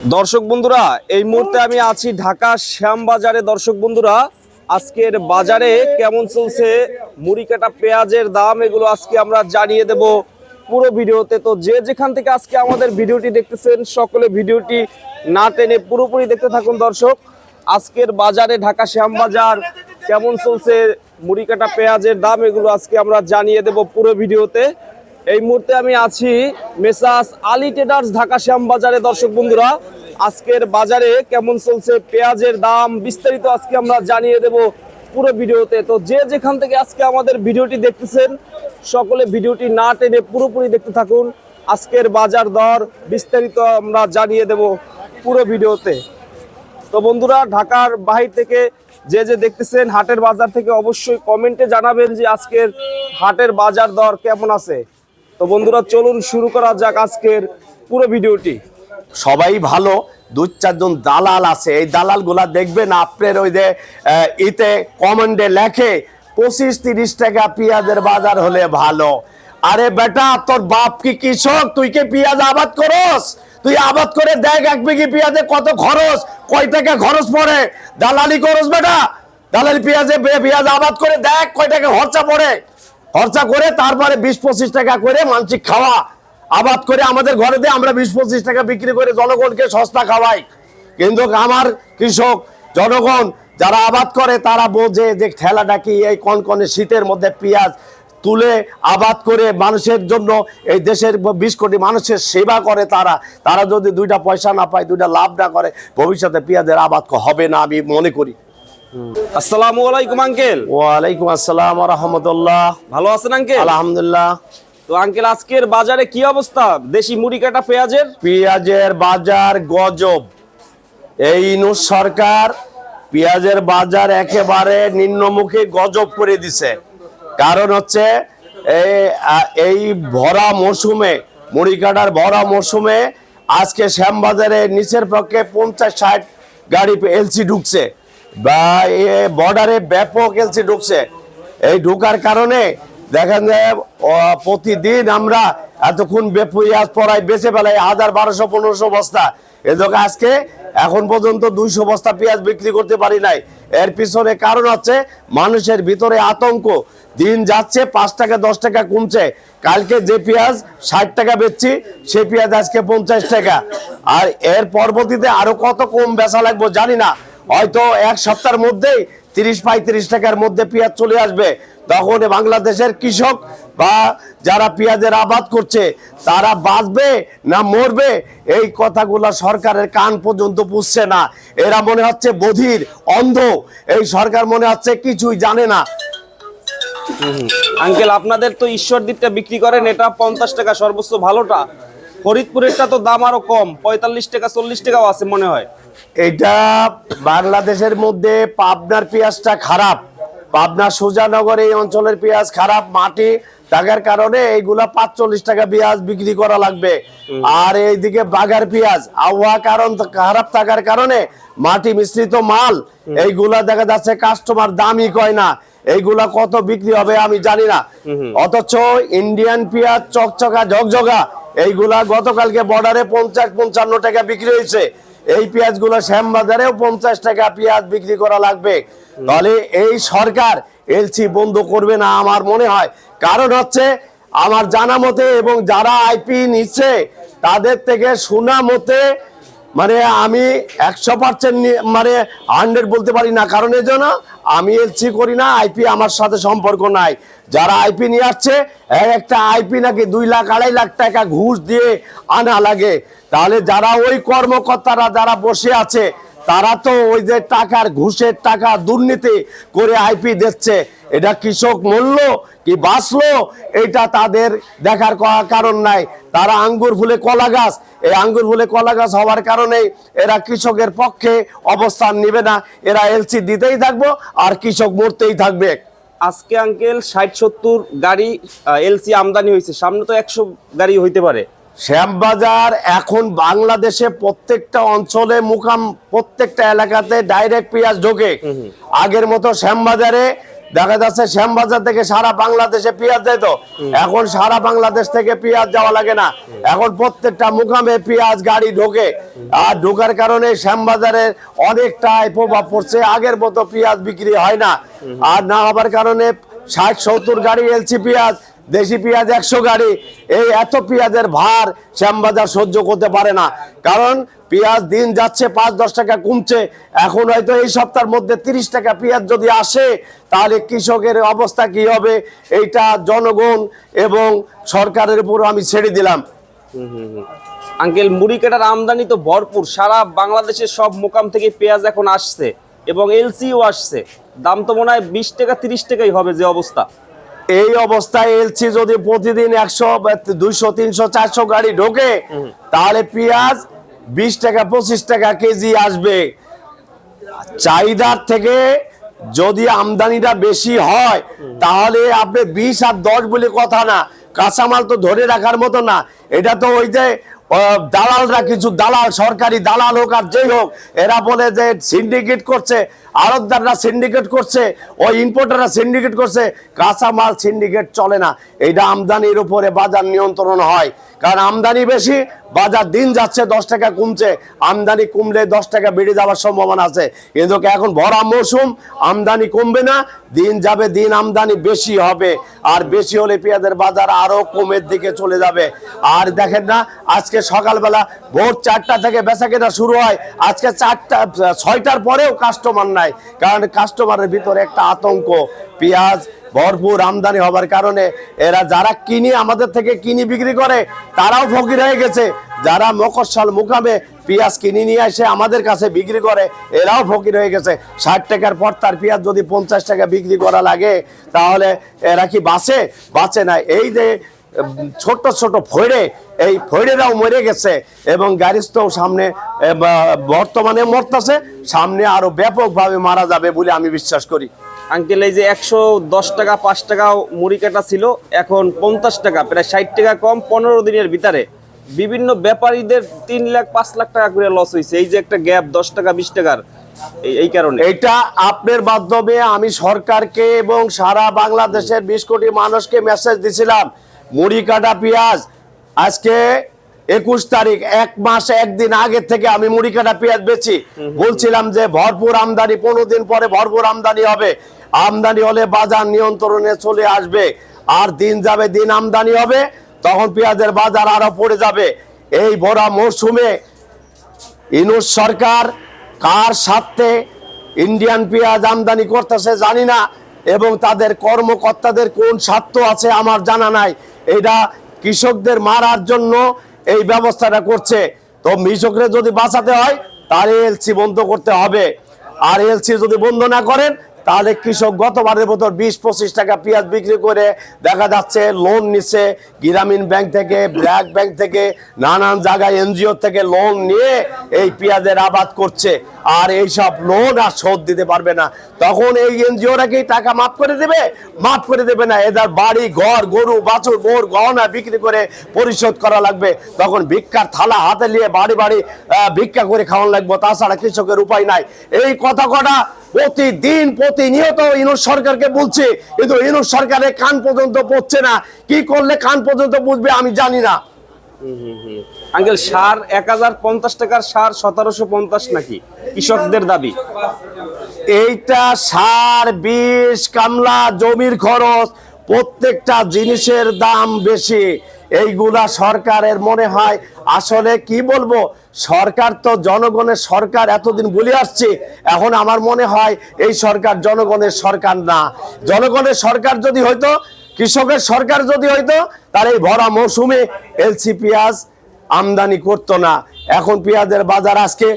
দর্শক বন্ধুরা, এই মুহূর্তে আমি আছি ঢাকা শ্যামবাজারে। দর্শক বন্ধুরা, আজকের বাজারে কেমন চলছে? মুড়ি কাটা পেঁয়াজের দাম, এগুলো আজকে আমরা জানিয়ে দেব পুরো ভিডিওতে। তো যে যেখান থেকে আজকে আমাদের ভিডিওটি দেখতেছেন, সকলে ভিডিওটি না টেনে পুরোপুরি দেখতে থাকুন দর্শক। আজকের বাজারে ঢাকা শ্যামবাজার কেমন চলছে? মুড়ি কাটা পেঁয়াজের দাম, এগুলো আজকে আমরা জানিয়ে দেব পুরো ভিডিওতে। এই মুহূর্তে আমি আছি মেসাস আলি ট্রেডার্স ঢাকা শ্যাম বাজারে। দর্শক বন্ধুরা, আজকের বাজারে কেমন চলছে, পেঁয়াজের দাম বিস্তারিত আজকে আমরা জানিয়ে দেব পুরো ভিডিওতে। তো যে যেখান থেকে আজকে আমাদের ভিডিওটি দেখতেছেন, সকলে ভিডিওটি না টেনে পুরোপুরি দেখতে থাকুন। আজকের বাজার দর বিস্তারিত আমরা জানিয়ে দেব পুরো ভিডিওতে। তো বন্ধুরা, ঢাকার বাহির থেকে যে যে দেখতেছেন, হাটের বাজার থেকে অবশ্যই কমেন্টে জানাবেন যে আজকের হাটের বাজার দর কেমন আছে। তো বন্ধুরা, চলুন শুরু করা যাক আজকের পুরো ভিডিওটি। সবাই ভালো দু চারজন দালাল আছে। এই দালালগুলা দেখবেন, আপনার ওই যে ইতে কমেন্টে লেখে, পঁচিশ তিরিশ টাকা পেঁয়াজের বাজার হলে ভালো। আরে বেটা, তোর বাপ কি কৃষক? তুই কি পেঁয়াজ আবাদ করস? তুই আবাদ করে দেখ এক বিঘি পেঁয়াজে কত খরচ, কয় টাকা খরচ পড়ে? দালালি করস বেটা। দালালি পেঁয়াজে পেঁয়াজ আবাদ করে দেখ কয় টাকা খরচা পড়ে। খরচা করে তারপরে বিশ পঁচিশ টাকা করে মানসিক খাওয়া। আবাদ করে আমাদের ঘরে দিয়ে আমরা বিশ পঁচিশ টাকা বিক্রি করে জনগণকে সস্তা খাওয়াই। কিন্তু আমার কৃষক, জনগণ যারা আবাদ করে, তারা বোঝে যে ঠেলাটা কি এই কনকনে শীতের মধ্যে পেঁয়াজ তুলে আবাদ করে মানুষের জন্য এই দেশের বিশ কোটি মানুষের সেবা করে তারা। তারা যদি দুইটা পয়সা না পায়, দুইটা লাভ না করে, ভবিষ্যতে পেঁয়াজের আবাদ হবে না আমি মনে করি। আসসালামু আলাইকুম আঙ্কেল। ওয়ালাইকুম আসসালাম রহমতুল্লাহ। ভালো আছেন আঙ্কেল? আলহামদুলিল্লাহ। তো আঙ্কেল আজকের বাজারে কি অবস্থা? দেশি মুড়ি কাটা পেঁয়াজের? পেঁয়াজের বাজার গজব। এই ইনু সরকার পেঁয়াজের বাজার একেবারে নিম্নমুখী গজব করে দিছে। কারণ হচ্ছে এই ভরা মৌসুমে মুড়ি কাটার ভরা মৌসুমে আজকে শ্যামবাজারে নিচের পক্ষে পঞ্চাশ ষাট গাড়ি এলসি ঢুকছে। বা এ বর্ডারে ব্যাপক এলসি ঢুকছে। এই ঢুকার কারণে দেখেন যে প্রতিদিন আমরা এতক্ষণ বে- পেঁয়াজ পড়াই বেঁচে ফেলাই, হাজার বারোশো, পনেরোশো বস্তা। এদিকে আজকে এখন পর্যন্ত দুইশো বস্তা পেঁয়াজ বিক্রি করতে পারি নাই। এর পিছনে কারণ হচ্ছে, মানুষের ভিতরে আতঙ্ক। দিন যাচ্ছে, পাঁচ টাকা, দশ টাকা কমছে। কালকে যে পেঁয়াজ ষাট টাকা বেচছি সেই পেঁয়াজ আজকে পঞ্চাশ টাকা। আর এর পরবর্তীতে আরও কত কম বেচা লাগবে জানি না। হয়তো এক সপ্তাহের মধ্যেই তিরিশ পঁয়ত্রিশ টাকার মধ্যে পেঁয়াজ চলে আসবে। তখন বাংলাদেশের কৃষক বা যারা পেঁয়াজের আবাদ করছে, তারা বাঁচবে না মরবে? এই কথাগুলো সরকারের কান পর্যন্ত পুষছে না। এরা মনে হচ্ছে বধির, অন্ধ। এই সরকার মনে হচ্ছে কিছুই জানে না। আঙ্কেল, আপনাদের তো ঈশ্বর দ্বীপটা বিক্রি করেন, এটা পঞ্চাশ টাকা সর্বোচ্চ ভালোটা। ফরিদপুরেরটা তো দাম আরও কম, পঁয়তাল্লিশ টাকা, চল্লিশ টাকাও আছে মনে হয়। এটা বাংলাদেশের মধ্যে পাবনার পেঁয়াজটা খারাপ। পাবনা সুজানগর এই অঞ্চলের পেঁয়াজ খারাপ মাটি থাকার কারণে এইগুলা পাঁচচল্লিশ টাকা পেঁয়াজ বিক্রি করা লাগবে। আর এইদিকে বাগার পেঁয়াজ আবহাওয়া কারণ খারাপ থাকার কারণে মাটি মিশ্রিত মাল এইগুলা দেখা যাচ্ছে কাস্টমার দামই কয় না। এইগুলা কত বিক্রি হবে আমি জানি না। অথচ ইন্ডিয়ান পেঁয়াজ চকচকা ঝকঝকা এইগুলা গতকালকে বর্ডারে পঞ্চাশ পঞ্চান্ন টাকা বিক্রি হয়েছে। এই পেঁয়াজগুলো শ্যামবাজারেও পঞ্চাশ টাকা পেঁয়াজ বিক্রি করা লাগবে। তাহলে এই সরকার এলসি বন্ধ করবে না আমার মনে হয়। কারণ হচ্ছে আমার জানা মতে এবং যারা আইপি নিচ্ছে, তাদের থেকে শোনা মতে মানে আমি একশো পার্সেন্ট মানে হান্ড্রেড বলতে পারি না। কারণ জন্য আমি এলসি করি না আইপি আমার সাথে সম্পর্ক নাই। যারা আইপি নিয়ে আসছে, এক একটা আইপি নাকি দুই লাখ, আড়াই লাখ টাকা ঘুষ দিয়ে আনা লাগে। তাহলে যারা ওই কর্মকর্তারা যারা বসে আছে তারা তো ওই যে টাকার ঘুষের টাকা দুর্নীতি করে আইপি দিচ্ছে। এটা কৃষক মূল্য কি বাঁচলো? এটা তাদের দেখার কারণ নাই। তারা আঙ্গুর ফুলে কলা গাছ। এই আঙ্গুর ফুলে কলা গাছ হওয়ার কারণে এরা কৃষকের পক্ষে অবস্থান নেবে না। এরা এলসি দিতেই থাকব আর কৃষক মরতেই থাকবে। আজকে আঙ্কেল ষাট সত্তর গাড়ি এলসি আমদানি হয়েছে। সামনে তো একশো গাড়ি হইতে পারে। শ্যামবাজার এখন বাংলাদেশে প্রত্যেকটা অঞ্চলে মুকাম প্রত্যেকটা এলাকাতে ডাইরেক্ট পেঁয়াজ ঢোকে। আগের মতো শ্যামবাজারে দেখা যাচ্ছে শ্যামবাজার থেকে সারা বাংলাদেশে পেঁয়াজ যেত এখন সারা বাংলাদেশ থেকে পেঁয়াজ যাওয়া লাগে না। এখন প্রত্যেকটা মুকামে পেঁয়াজ গাড়ি ঢোকে। আর ঢোকার কারণে শ্যামবাজারের অনেকটাই প্রভাব পড়ছে। আগের মতো পেঁয়াজ বিক্রি হয় না। আর না হবার কারণে ষাট সত্তর গাড়ি এলসি পেঁয়াজ। দেশি পেঁয়াজ একশো গাড়ি। এই এত পেঁয়াজের ভার শ্যামবাজার সহ্য করতে পারে না। কারণ পেঁয়াজ দিন যাচ্ছে পাঁচ, দশ টাকা কমছে। এখন হয়তো এই সপ্তাহের মধ্যে তিরিশ টাকা পেঁয়াজ যদি আসে, তাহলে কৃষকের অবস্থা কি হবে? এইটা জনগণ এবং সরকারের উপর আমি ছেড়ে দিলাম। আঙ্কেল, মুড়ি কাটার আমদানি তো ভরপুর। সারা বাংলাদেশের সব মোকাম থেকে পেঁয়াজ এখন আসছে এবং এলসিও আসছে। দাম তো মনে হয় বিশ টাকা, তিরিশ টাকাই হবে যে অবস্থা। এই অবস্থায় এলসি যদি প্রতিদিন একশো দুইশো তিনশো চারশো গাড়ি ঢোকে তাহলে পেঁয়াজ বিশ টাকা পঁচিশ টাকা কেজি আসবে। চাহিদার থেকে যদি আমদানিটা বেশি হয় তাহলে আপনি বিশ আর দশ বলে কথা না। কাঁচামাল তো ধরে রাখার মতো না। এটা তো ওই যে দালালরা কিছু দালাল, সরকারি দালাল হোক আর যেই হোক, এরা বলে যে সিন্ডিকেট করছে আড়তদাররা সিন্ডিকেট করছে ওই ইম্পোর্টাররা সিন্ডিকেট করছে, কাঁচামাল সিন্ডিকেট চলে না। এটা আমদানির উপরে বাজার নিয়ন্ত্রণ হয়। কারণ আমদানি বেশি বাজার দিন যাচ্ছে, দশ টাকা কমছে, আমদানি কমলে দশ টাকা বেড়ে যাওয়ার সম্ভাবনা আছে। কিন্তু এখন ভরা মৌসুম, আমদানি কমবে না, দিন যাবে, দিন আমদানি বেশি হবে। আর বেশি হলে পেঁয়াজের বাজার আরও কমের দিকে চলে যাবে। আর দেখেন না, আজকে সকালবেলা ভোর চারটা থেকে বেচা কেনা শুরু হয়। আজকে চারটা, ছয়টার পরেও কাস্টমার নাই। কারণ কাস্টমারের ভিতরে একটা আতঙ্ক। পেঁয়াজ ভরপুর আমদানি হবার কারণে এরা যারা কিনি আমাদের থেকে কিনি বিক্রি করে, তারাও ফকির হয়ে গেছে। যারা মকরশাল মুকামে পেঁয়াজ কিনে নিয়ে এসে আমাদের কাছে বিক্রি করে, এরাও ফকির হয়ে গেছে। ষাট টাকার পর তার পেঁয়াজ যদি পঞ্চাশ টাকা বিক্রি করা লাগে, তাহলে এরা কি বাঁচে? বাঁচে না। এই যে, ছোট ছোট ফৈড়ে, এই ফৈড়েরাও মরে গেছে এবং গ্যারিস্টও সামনে বর্তমানে মরতেছে। সামনে আরও ব্যাপকভাবে মারা যাবে বলে আমি বিশ্বাস করি। আঙ্কেল, এই যে একশো দশ টাকা, পাঁচ টাকা মুড়ি কাটা ছিল, এখন পঞ্চাশ টাকা, প্রায় ষাট টাকা কম, পনেরো দিনের ভিতরে। বিভিন্ন ব্যাপারীদের তিন লাখ, পাঁচ লাখ টাকা করে লস হয়েছে। এই যে একটা গ্যাপ দশ টাকা, বিশ টাকার, এই- কারণে। এটা আপনার মাধ্যমে আমি সরকারকে এবং সারা বাংলাদেশের বিশ কোটি মানুষকে মেসেজ দিছিলাম, মুড়ি কাটা পেঁয়াজ। আজকে একুশ তারিখ, এক মাস, একদিন আগে থেকে আমি মুড়ি কাটা পেঁয়াজ বেচি। বলছিলাম যে ভরপুর আমদানি, পনেরো দিন পরে ভরপুর আমদানি হবে। আমদানি হলে বাজার নিয়ন্ত্রণে চলে আসবে। আর দিন যাবে, দিন আমদানি হবে, তখন পেঁয়াজের বাজার আরও পড়ে যাবে। এই বড় মরশুমে ইনুস সরকার কার স্বার্থে ইন্ডিয়ান পেঁয়াজ আমদানি করতেছে জানি না, এবং তাদের কর্মকর্তাদের কোন স্বার্থ আছে আমার জানা নাই। এটা কৃষকদের মারার জন্য এই ব্যবস্থাটা করছে। তো কৃষকরা যদি বাঁচাতে হয়, তার এলসি বন্ধ করতে হবে। আর এলসি যদি বন্ধ না করেন তাহলে কৃষক গতবারের মতো বিশ, পঁচিশ টাকা পেঁয়াজ বিক্রি করে দেখা যাচ্ছে লোন নিচ্ছে। গ্রামীণ ব্যাংক থেকে ব্ল্যাক ব্যাংক থেকে, নানান জায়গায় এনজিও থেকে লোন নিয়ে এই পেঁয়াজের আবাদ করছে। আর এই সব লোন আর শোধ দিতে পারবে না। তখন এই এনজিওরা কি টাকা মাফ করে দেবে? মাফ করে দেবে না। এদের বাড়ি, ঘর, গরু, বাছুর, মোর, গহনা বিক্রি করে পরিশোধ করা লাগবে। তখন ভিক্ষার থালা হাতে নিয়ে বাড়ি বাড়ি ভিক্ষা করে খাওয়ান লাগবে। তাছাড়া কৃষকের উপায় নাই। এই কথা কটা প্রতিদিন প্রতিনিয়ত ইনুস সরকারকে বলছে কিন্তু ইনুস সরকারের কান পর্যন্ত পড়ছে না। কি করলে কান পর্যন্ত বুঝবে আমি জানি না। আঙ্কেল সার এক হাজার পঞ্চাশ টাকার সার সতেরোশো পঞ্চাশ নাকি? কৃষকদের দাবি। এইটা সার বিষ কামলা জমির খরচ প্রত্যেকটা জিনিসের দাম বেশি। এইগুলা সরকারের মনে হয়, আসলে কি বলব? সরকার তো জনগণের সরকার, এতদিন বলে আসছে, এখন আমার মনে হয় এই সরকার জনগণের সরকার না। জনগণের সরকার যদি হইতো, কৃষকের সরকার যদি হইতো তার এই ভরা মৌসুমে এলসি পেঁয়াজ আমদানি করতো না। এখন পেঁয়াজের বাজার আজকে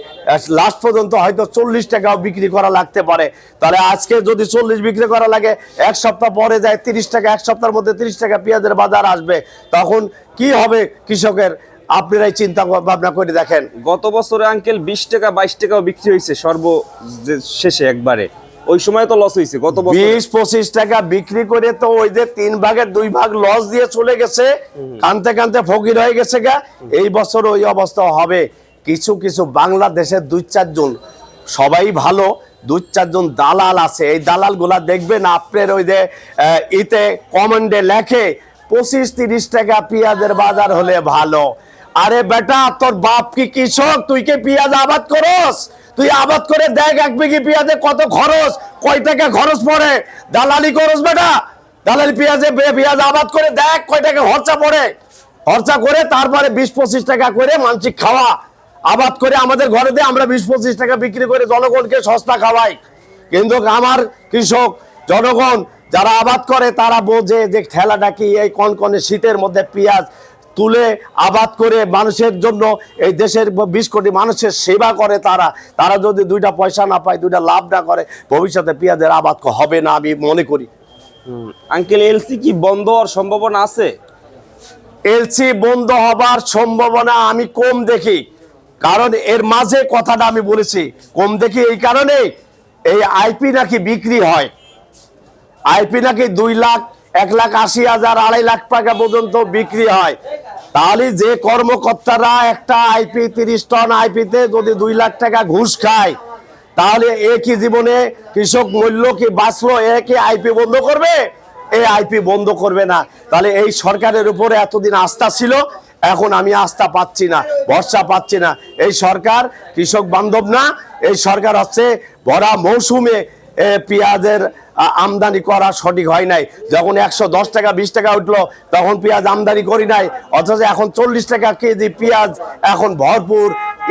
লাস্ট পর্যন্ত হয়তো চল্লিশ টাকাও বিক্রি করা লাগতে পারে। তাহলে আজকে যদি চল্লিশ বিক্রি করা লাগে, এক সপ্তাহ পরে যায় তিরিশ টাকা, এক সপ্তাহের মধ্যে তিরিশ টাকা পেঁয়াজের বাজার আসবে। তখন কি হবে কৃষকের? আপনারাই চিন্তা ভাবনা করে দেখেন। গত বছরে আঙ্কেল বিশ টাকা, বাইশ টাকাও বিক্রি হয়েছে সর্ব শেষে একবারে। ওই সময় তো লস হয়েছে গত বছর। বিশ পঁচিশ টাকা বিক্রি করে তো ওই যে তিন ভাগের দুই ভাগ লস দিয়ে চলে গেছে। কানতে কানতে ফকির হয়ে গেছে গা। এই বছর ওই অবস্থা হবে। কিছু কিছু বাংলাদেশের দুই চারজন সবাই ভালো দুই চারজন দালাল আছে। এই দালালগুলা দেখবেন আপনার ওই যে ইতে কমেন্টে লেখে পঁচিশ তিরিশ টাকা পেঁয়াজের বাজার হলে ভালো। আরে বেটা, তোর বাপ কি কৃষক? তুই কি পেঁয়াজ আবাদ করস? তুই আবাদ করে দেখ এক বিঘি পেঁয়াজে কত খরচ, কয় টাকা খরচ পড়ে? দালালি করস বেটা। দালালি পেঁয়াজে পেঁয়াজ আবাদ করে দেখ কয় টাকা খরচা পড়ে। খরচা করে তারপরে বিশ পঁচিশ টাকা করে মানসিক খাওয়া। আবাদ করে আমাদের ঘরে দিয়ে আমরা বিশ পঁচিশ টাকা বিক্রি করে জনগণকে সস্তা খাওয়াই। কিন্তু আমার কৃষক জনগণ যারা আবাদ করে, তারা বোঝে যে ঠেলাটা কি এই কনকনে শীতের মধ্যে পেঁয়াজ তুলে আবাদ করে মানুষের জন্য এই দেশের বিশ কোটি মানুষের সেবা করে তারা। তারা যদি দুইটা পয়সা না পায় দুইটা লাভ না করে ভবিষ্যতে পেঁয়াজের আবাদ হবে না আমি মনে করি। আঙ্কেল এলসি কি বন্ধ হওয়ার সম্ভাবনা আছে? এলসি বন্ধ হবার সম্ভাবনা আমি কম দেখি। কারণ এর মাঝে কথাটা আমি বলেছি কম দেখি এই কারণে এই আইপি নাকি বিক্রি হয়। আইপি নাকি দুই লাখ এক লাখ আশি হাজার আড়াই লাখ টাকা পর্যন্ত বিক্রি হয়। তাহলে যে কর্মকর্তারা একটা আইপি তিরিশ টন আইপিতে যদি দুই লাখ টাকা ঘুষ খায় তাহলে এ কি জীবনে কৃষক মূল্য কি বাঁচলো? এ কি আইপি বন্ধ করবে? এই আইপি বন্ধ করবে না। তাহলে এই সরকারের উপরে এতদিন আস্থা ছিল এখন আমি আস্থা পাচ্ছি না ভরসা পাচ্ছি না। এই সরকার কৃষক বান্ধব না এই সরকার হচ্ছে ভরা মৌসুমে এ, পেঁয়াজের আমদানি করা সঠিক হয় নাই। যখন একশো দশ টাকা বিশ টাকা উঠল তখন পেঁয়াজ আমদানি করি নাই। অথচ এখন চল্লিশ টাকা কেজি পেঁয়াজ এখন ভরপুর।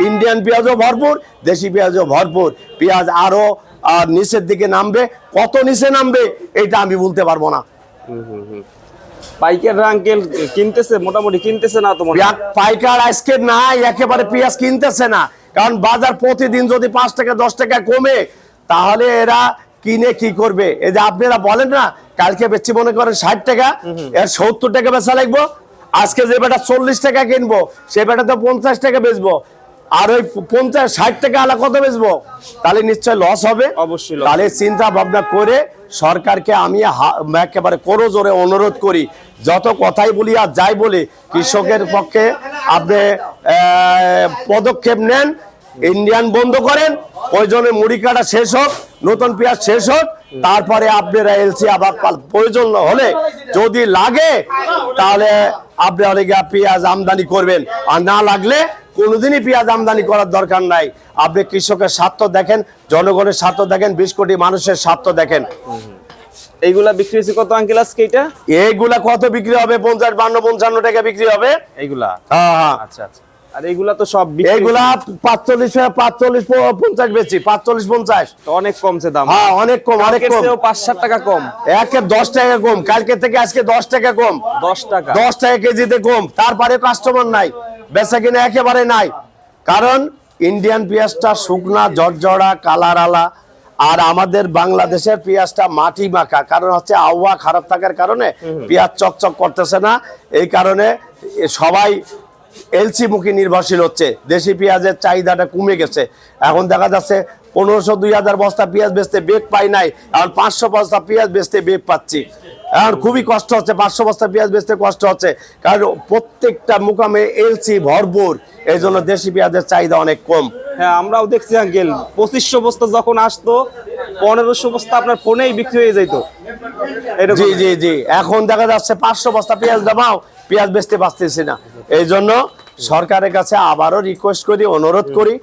ইন্ডিয়ান পেঁয়াজও ভরপুর দেশি পেঁয়াজও ভরপুর। পেঁয়াজ আরও আহ, নিচের দিকে নামবে। কত নিচে নামবে এটা আমি বলতে পারব না। আঙ্কেল কিনতেছে? মোটামুটি কিনতেছে না তোমার? পাইকার আজকে নাই একেবারে পেঁয়াজ কিনতেছে না। কারণ বাজার প্রতিদিন যদি পাঁচ টাকা দশ টাকা কমে তাহলে এরা কিনে কি করবে? এই যে আপনারা বলেন না কালকে বেচছি মনে করেন ষাট টাকা এর সত্তর টাকা বেচা লাগবো। আজকে যে বেটা চল্লিশ টাকা কিনবো সে বেটা তো পঞ্চাশ টাকা বেচবো। আর ওই পঞ্চাশ ষাট টাকা আলা কত বেচবো? তাহলে নিশ্চয় লস হবে। অবশ্যই তাহলে চিন্তা ভাবনা করে সরকারকে আমি একেবারে করো জোরে অনুরোধ করি যত কথাই বলি আর যাই বলি কৃষকের পক্ষে আপনি পদক্ষেপ নেন। ইন্ডিয়ান বন্ধ করেন প্রয়োজনে মুড়ি কাটা শেষ হোক নতুন পেঁয়াজ শেষ হোক তারপরে আপনারা এলসি আবার প্রয়োজন হলে যদি লাগে তাহলে আপনি অনেক পেঁয়াজ আমদানি করবেন। আর না লাগলে কোনোদিনই পেঁয়াজ আমদানি করার দরকার নাই। আপনি কৃষকের স্বার্থ দেখেন জনগণের স্বার্থ দেখেন বিশ কোটি মানুষের স্বার্থ দেখেন। এইগুলা বিক্রি হয়েছে কত আঙ্কেল আজকে এটা? এইগুলা কত বিক্রি হবে? পঞ্চাশ বান্ন পঞ্চান্ন টাকা বিক্রি হবে। এইগুলা? হ্যাঁ হ্যাঁ। আচ্ছা আচ্ছা। আর এইগুলা তো সব এইগুলা পাঁচচল্লিশ পাঁচচল্লিশ পঞ্চাশ বেচি পাঁচচল্লিশ পঞ্চাশ। অনেক কমছে দাম। হ্যাঁ অনেক কম অনেক কম। পাঁচ সাত টাকা কম। একে দশ টাকা কম কালকে থেকে আজকে দশ টাকা কম। দশ টাকা। দশ টাকা কেজিতে কম তারপরে কাস্টমার নাই বেচা কিনা একেবারে নাই। কারণ ইন্ডিয়ান পেঁয়াজটা শুকনা জর্জরা কালার আলা। আর আমাদের বাংলাদেশের পেঁয়াজটা মাটি মাখা কারণ হচ্ছে আবহাওয়া খারাপ থাকার কারণে পেঁয়াজ চকচক করতেছে না। এই কারণে সবাই এলসি মুখী নির্ভরশীল হচ্ছে। দেশি পেঁয়াজের চাহিদাটা কমে গেছে। এখন দেখা যাচ্ছে পনেরোশো দুই হাজার বস্তা পেঁয়াজ বেচতে বেগ পাই নাই এখন পাঁচশো বস্তা পেঁয়াজ বেচতে বেগ পাচ্ছি। এখন খুবই কষ্ট হচ্ছে পাঁচশো বস্তা পেঁয়াজ বেচতে কষ্ট হচ্ছে কারণ প্রত্যেকটা মুকামে এলসি ভরপুর। এই জন্য দেশি পেঁয়াজের চাহিদা অনেক কম। হ্যাঁ আমরাও দেখছি আঙ্কেল। পঁচিশশো বস্তা যখন আসতো পনেরোশো বস্তা আপনার ফোনেই বিক্রি হয়ে যেত জি জি জি। এখন দেখা যাচ্ছে পাঁচশো বস্তা পেঁয়াজ দামাও পেঁয়াজ বেচতে পারতেছি না। এই জন্য সরকারের কাছে আবারও রিকোয়েস্ট করি অনুরোধ করি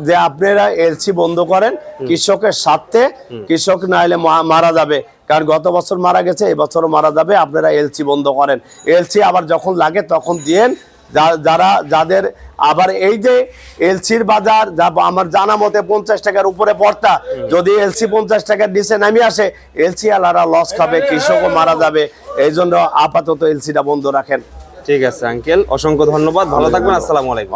যে আপনারা এলসি বন্ধ করেন কৃষকের স্বার্থে কৃষক না হলে মারা যাবে। কারণ গত বছর মারা গেছে এবছরও মারা যাবে আপনারা এলসি বন্ধ করেন। এলসি আবার যখন লাগে তখন দিয়েন যা- যারা যাদের আবার এই যে এলসির বাজার যা আমার জানা মতে পঞ্চাশ টাকার উপরে পড়তা যদি এলসি পঞ্চাশ টাকার নিচে নামিয়ে আসে এলসি আলারা লস খাবে কৃষকও মারা যাবে। এই জন্য আপাতত এলসিটা বন্ধ রাখেন। ঠিক আছে আঙ্কেল অসংখ্য ধন্যবাদ। ভালো থাকবেন আসসালামু আলাইকুম।